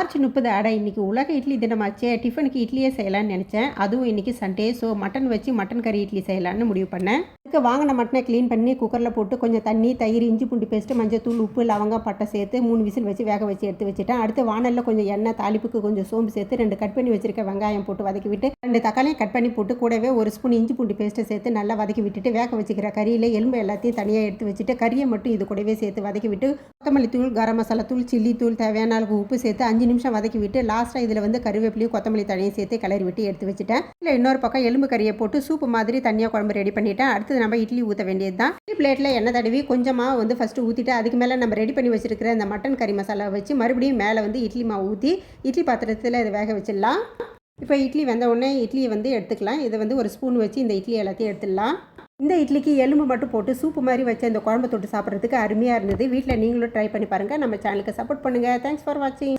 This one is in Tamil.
மார்ச் முப்பது அட இன்னைக்கு உலக இட்லி தினமாச்சே. டிஃபனுக்கு இட்லியே செய்யலாம்னு நினச்சேன். அதுவும் இன்னைக்கு சண்டே ஸோ மட்டன் வச்சு மட்டன் கறி இட்லி செய்யலாம்னு முடிவு பண்ணேன். இதுக்கு வாங்கின மட்டனை க்ளீன் பண்ணி குக்கரில் போட்டு கொஞ்சம் தண்ணி தயிர் இஞ்சி பூண்டு பேஸ்ட்டு மஞ்சள் தூள் உப்பு லவங்கம் பட்டை சேர்த்து மூணு விசில் வச்சு வேக வச்சு எடுத்து வச்சுட்டேன். அடுத்து வானலில் கொஞ்சம் எண்ணெய் தாளிப்புக்கு கொஞ்சம் சோம்பு சேர்த்து ரெண்டு கட் பண்ணி வச்சிருக்க வெங்காயம் போட்டு வதக்கி விட்டு ரெண்டு தக்காளியும் கட் பண்ணி போட்டு கூடவே ஒரு ஸ்பூன் இஞ்சி பூண்டு பேஸ்ட்டை சேர்த்து நல்லா வதக்கி விட்டுட்டு வேக வச்சுக்கிற கறியில் எலும்பு எல்லாத்தையும் தனியாக எடுத்து வச்சுட்டு கறியை மட்டும் இது கூடவே சேர்த்து வதக்கி விட்டு கொத்தமல்லி தூள் கரம் மசாலா தூள் சில்லி தூள் தேவையான அளவு உப்பு சேர்த்து அஞ்சு நிமிஷம் வதக்கி விட்டு லாஸ்ட்டாக இதில் வந்து கருவேப்பிலையும் கொத்தமல்லி தனியும் சேர்த்து கிளறி விட்டு எடுத்து வச்சுட்டேன். இல்லை இன்னொரு பக்கம் எலும்பு கறியை போட்டு சூப்பு மாதிரி தனியாக குழம்பு ரெடி பண்ணிட்டேன். அடுத்தது நம்ம இட்லி ஊற்ற வேண்டியது தான் இட்லி பிளேட்டில் எண்ணெய் தடவி கொஞ்சமாக வந்து ஃபஸ்ட்டு ஊற்றிட்டு அதுக்கு மேலே நம்ம ரெடி பண்ணி வச்சுருக்கிற இந்த மட்டன் கறி மசாலா வச்சு மறுபடியும் மேலே வந்து இட்லி மாவு ஊற்றி இட்லி பாத்திரத்தில் இதை வேக வச்சிடலாம். இப்போ இட்லி வந்த உடனே இட்லியை வந்து எடுத்துக்கலாம். இதை வந்து ஒரு ஸ்பூன் வச்சு இந்த இட்லி எல்லாத்தையும் எடுத்துடலாம். இந்த இட்லிக்கு எலும்பு மட்டும் போட்டு சூப்பு மாதிரி வச்சு அந்த குழம்பு தொட்டு சாப்பிட்றதுக்கு அருமையாக இருந்தது. வீட்டில் நீங்களும் ட்ரை பண்ணி பாருங்கள் நம்ம சேனலுக்கு சப்போர்ட் பண்ணுங்கள் தேங்க்ஸ் ஃபார் வாட்சிங்